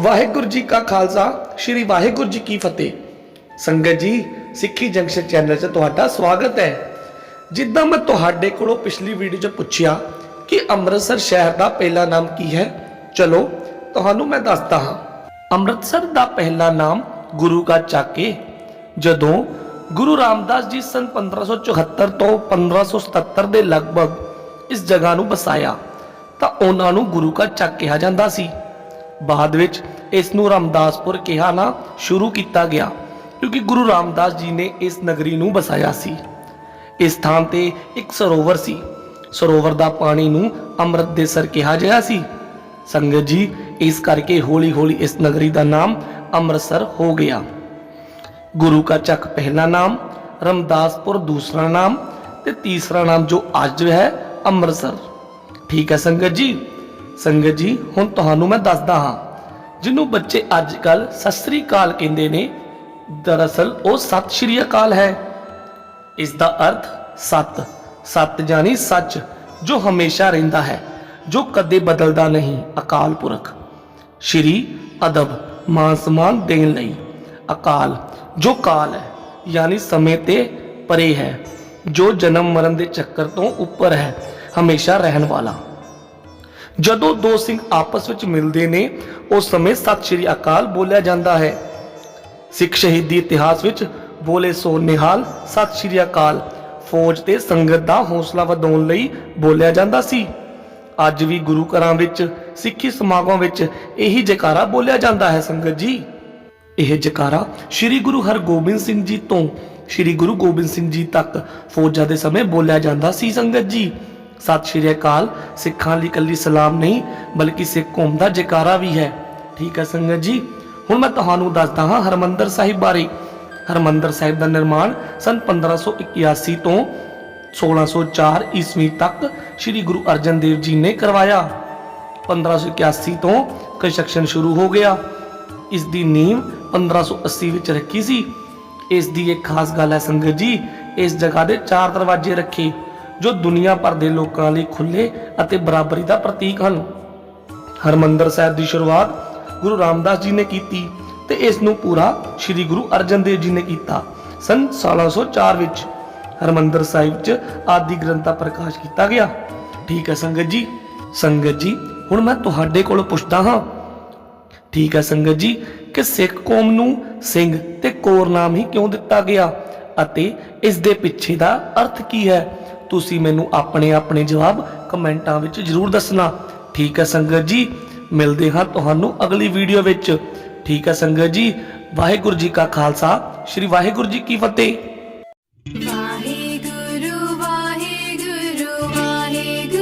ਵਾਹਿਗੁਰੂ ਜੀ ਕਾ ਖਾਲਸਾ, ਸ੍ਰੀ ਵਾਹਿਗੁਰੂ ਜੀ ਕੀ ਫਤਿਹ। ਸੰਗਤ ਜੀ, ਸਿੱਖੀ ਜੰਕਸ਼ਨ ਚੈਨਲ 'ਚ ਤੁਹਾਡਾ ਸਵਾਗਤ ਹੈ। ਜਿੱਦਾਂ ਮੈਂ ਤੁਹਾਡੇ ਕੋਲੋਂ ਪਿਛਲੀ ਵੀਡੀਓ 'ਚ ਪੁੱਛਿਆ ਕਿ ਅੰਮ੍ਰਿਤਸਰ ਸ਼ਹਿਰ ਦਾ ਪਹਿਲਾ ਨਾਮ ਕੀ ਹੈ, ਚਲੋ ਤੁਹਾਨੂੰ ਮੈਂ ਦੱਸਦਾ ਹਾਂ। ਅੰਮ੍ਰਿਤਸਰ ਦਾ ਪਹਿਲਾ ਨਾਮ ਗੁਰੂ ਕਾ ਚਾਕੇ। ਜਦੋਂ ਗੁਰੂ ਰਾਮਦਾਸ ਜੀ ਸਨ 1574 ਤੋਂ 1577 ਦੇ ਲਗਭਗ ਇਸ ਜਗ੍ਹਾ ਨੂੰ ਬਸਾਇਆ ਤਾਂ ਉਹਨਾਂ ਨੂੰ ਗੁਰੂ ਕਾ ਚੱਕ ਕਿਹਾ ਜਾਂਦਾ ਸੀ। ਬਾਅਦ ਵਿੱਚ ਇਸ ਨੂੰ ਰਾਮਦਾਸਪੁਰ ਕਿਹਾ ਨਾ ਸ਼ੁਰੂ ਕੀਤਾ ਗਿਆ, ਕਿਉਂਕਿ ਗੁਰੂ ਰਾਮਦਾਸ ਜੀ ਨੇ ਇਸ ਨਗਰੀ ਨੂੰ ਬਸਾਇਆ ਸੀ। ਇਸ ਥਾਂ ਤੇ ਇੱਕ ਸਰੋਵਰ ਸੀ। ਸਰੋਵਰ ਦਾ ਪਾਣੀ ਨੂੰ ਅੰਮ੍ਰਿਤ ਦੇ ਸਰ ਕਿਹਾ ਗਿਆ ਸੀ। ਸੰਗਤ ਜੀ, ਇਸ ਕਰਕੇ ਹੌਲੀ-ਹੌਲੀ ਇਸ ਨਗਰੀ ਦਾ ਨਾਮ ਅੰਮ੍ਰਿਤਸਰ ਹੋ ਗਿਆ। ਗੁਰੂ ਕਾ ਚੱਕ ਪਹਿਲਾ ਨਾਮ, ਰਮਦਾਸਪੁਰ ਦੂਸਰਾ ਨਾਮ ਤੇ ਤੀਸਰਾ ਨਾਮ ਜੋ ਅੱਜ ਹੈ ਅੰਮ੍ਰਿਤਸਰ। ਠੀਕ ਹੈ ਸੰਗਤ ਜੀ? ਸੰਗਤ ਜੀ, ਹੁਣ ਤੁਹਾਨੂੰ ਮੈਂ ਦੱਸਦਾ ਹਾਂ। ਜਿਹਨੂੰ ਬੱਚੇ ਅੱਜ ਕੱਲ ਸਤਿ ਸ੍ਰੀ ਅਕਾਲ ਕਹਿੰਦੇ ਨੇ, ਦਰਅਸਲ ਉਹ ਸਤਿ ਸ਼੍ਰੀ ਅਕਾਲ ਹੈ। ਇਸ ਦਾ ਅਰਥ ਸਤ। ਸਤ ਜਾਨੀ ਸੱਚ, ਜੋ ਹਮੇਸ਼ਾ ਰਹਿੰਦਾ ਹੈ, ਜੋ ਕਦੇ ਬਦਲਦਾ ਨਹੀਂ, ਅਕਾਲ ਪੁਰਖ। ਸ਼੍ਰੀ ਅਦਬ, ਮਾਨ ਸਮਾਨ ਦੇਣ ਲਈ। ਅਕਾਲ, ਜੋ ਕਾਲ ਹੈ, ਯਾਨੀ ਸਮੇਂ ਤੇ ਪਰੇ ਹੈ, ਜੋ ਜਨਮ ਮਰਨ ਦੇ ਚੱਕਰ ਤੋਂ ਉੱਪਰ ਹੈ, ਹਮੇਸ਼ਾ ਰਹਿਣ ਵਾਲਾ। ਜਦੋਂ ਦੋ ਸਿੰਘ ਆਪਸ ਵਿੱਚ ਮਿਲਦੇ ਨੇ ਉਸ ਸਮੇਂ ਸਤਿ ਸ਼੍ਰੀ ਅਕਾਲ ਬੋਲਿਆ ਜਾਂਦਾ ਹੈ। ਸਿੱਖ ਸ਼ਹੀਦੀ ਇਤਿਹਾਸ ਵਿੱਚ ਬੋਲੇ ਸੋ ਨਿਹਾਲ ਸਤਿ ਸ਼੍ਰੀ ਅਕਾਲ, ਫੌਜ ਤੇ ਸੰਗਤ ਦਾ ਹੌਸਲਾ ਵਧਾਉਣ ਲਈ ਬੋਲਿਆ ਜਾਂਦਾ ਸੀ। ਅੱਜ ਵੀ ਗੁਰੂ ਘਰਾਂ ਵਿੱਚ, ਸਿੱਖੀ ਸਮਾਗਮਾਂ ਵਿੱਚ ਇਹੀ ਜਕਾਰਾ ਬੋਲਿਆ ਜਾਂਦਾ ਹੈ ਸੰਗਤ ਜੀ। ਇਹ ਜਕਾਰਾ ਸ੍ਰੀ ਗੁਰੂ ਹਰਗੋਬਿੰਦ ਸਿੰਘ ਜੀ ਤੋਂ, ਸ੍ਰੀ ਗੁਰੂ ਗੋਬਿੰਦ ਸਿੰਘ ਜੀ ਤੱਕ ਫੌਜਾਂ ਦੇ ਸਮੇਂ ਬੋਲਿਆ ਜਾਂਦਾ ਸੀ ਸੰਗਤ ਜੀ। ਸਤਿ ਸ਼੍ਰੀ ਅਕਾਲ। ਸਿੱਖਾਂ ਲਈ ਇਕੱਲੀ ਸਲਾਮ ਨਹੀਂ, ਬਲਕਿ ਸਿੱਖ ਕੌਮ ਦਾ ਜੈਕਾਰਾ ਵੀ ਹੈ। ਠੀਕ ਹੈ ਸੰਗਤ ਜੀ, ਹੁਣ ਮੈਂ ਤੁਹਾਨੂੰ ਦੱਸਦਾ ਹਾਂ ਹਰਮੰਦਰ ਸਾਹਿਬ ਬਾਰੇ। ਹਰਮੰਦਰ ਸਾਹਿਬ ਦਾ ਨਿਰਮਾਣ ਸਨ 1581 ਤੋਂ 1604 ਈਸਵੀ ਤੱਕ ਸ੍ਰੀ ਗੁਰੂ ਅਰਜਨ ਦੇਵ ਜੀ ਨੇ ਕਰਵਾਇਆ। 1581 ਤੋਂ ਕੰਸਟਰਕਸ਼ਨ ਸ਼ੁਰੂ ਹੋ ਗਿਆ। ਇਸ ਦੀ ਨੀਂਵ 1580 ਵਿੱਚ ਰੱਖੀ ਸੀ। ਇਸ ਦੀ ਇੱਕ ਖਾਸ ਗੱਲ ਹੈ ਸੰਗਤ ਜੀ, ਇਸ ਜਗ੍ਹਾ ਦੇ ਚਾਰ ਦਰਵਾਜ਼ੇ ਰੱਖੇ। ਜੋ ਦੁਨੀਆ ਭਰ ਦੇ ਲੋਕਾਂ ਲਈ ਖੁੱਲੇ ਅਤੇ ਬਰਾਬਰੀ ਦਾ ਪ੍ਰਤੀਕ ਹਨ। ਹਰਮੰਦਰ ਸਾਹਿਬ ਦੀ ਸ਼ੁਰੂਆਤ ਗੁਰੂ ਰਾਮਦਾਸ ਜੀ ਨੇ ਕੀਤੀ ਤੇ ਇਸ ਨੂੰ ਪੂਰਾ ਸ੍ਰੀ ਗੁਰੂ ਅਰਜਨ ਦੇਵ ਜੀ ਨੇ ਕੀਤਾ ਸਨ 1604 ਵਿੱਚ। ਹਰਮੰਦਰ ਸਾਹਿਬ 'ਚ ਆਦਿ ਗ੍ਰੰਥ ਪ੍ਰਕਾਸ਼ ਕੀਤਾ ਗਿਆ। ਠੀਕ ਹੈ ਸੰਗਤ ਜੀ ਸੰਗਤ ਜੀ, ਹੁਣ ਮੈਂ ਤੁਹਾਡੇ ਕੋਲ ਪੁੱਛਦਾ ਹਾਂ। ਠੀਕ ਹੈ ਸੰਗਤ ਜੀ, ਕਿ ਸਿੱਖ ਕੌਮ ਨੂੰ ਸਿੰਘ ਤੇ ਕੋਰ ਨਾਮ ਹੀ ਕਿਉਂ ਦਿੱਤਾ ਗਿਆ ਅਤੇ ਇਸ ਦੇ ਪਿੱਛੇ ਦਾ ਅਰਥ ਕੀ ਹੈ? ਤੁਸੀਂ ਮੈਨੂੰ ਆਪਣੇ ਆਪਣੇ ਜਵਾਬ ਕਮੈਂਟਾਂ ਵਿੱਚ ਜਰੂਰ ਦੱਸਣਾ। ਠੀਕ ਹੈ ਸੰਗਤ ਜੀ, ਮਿਲਦੇ ਹਾਂ ਤੁਹਾਨੂੰ ਅਗਲੀ ਵੀਡੀਓ ਵਿੱਚ। ਠੀਕ ਹੈ ਸੰਗਤ ਜੀ, ਵਾਹਿਗੁਰੂ ਜੀ ਕਾ ਖਾਲਸਾ, ਸ੍ਰੀ ਵਾਹਿਗੁਰੂ ਜੀ ਕੀ ਫਤਿਹ।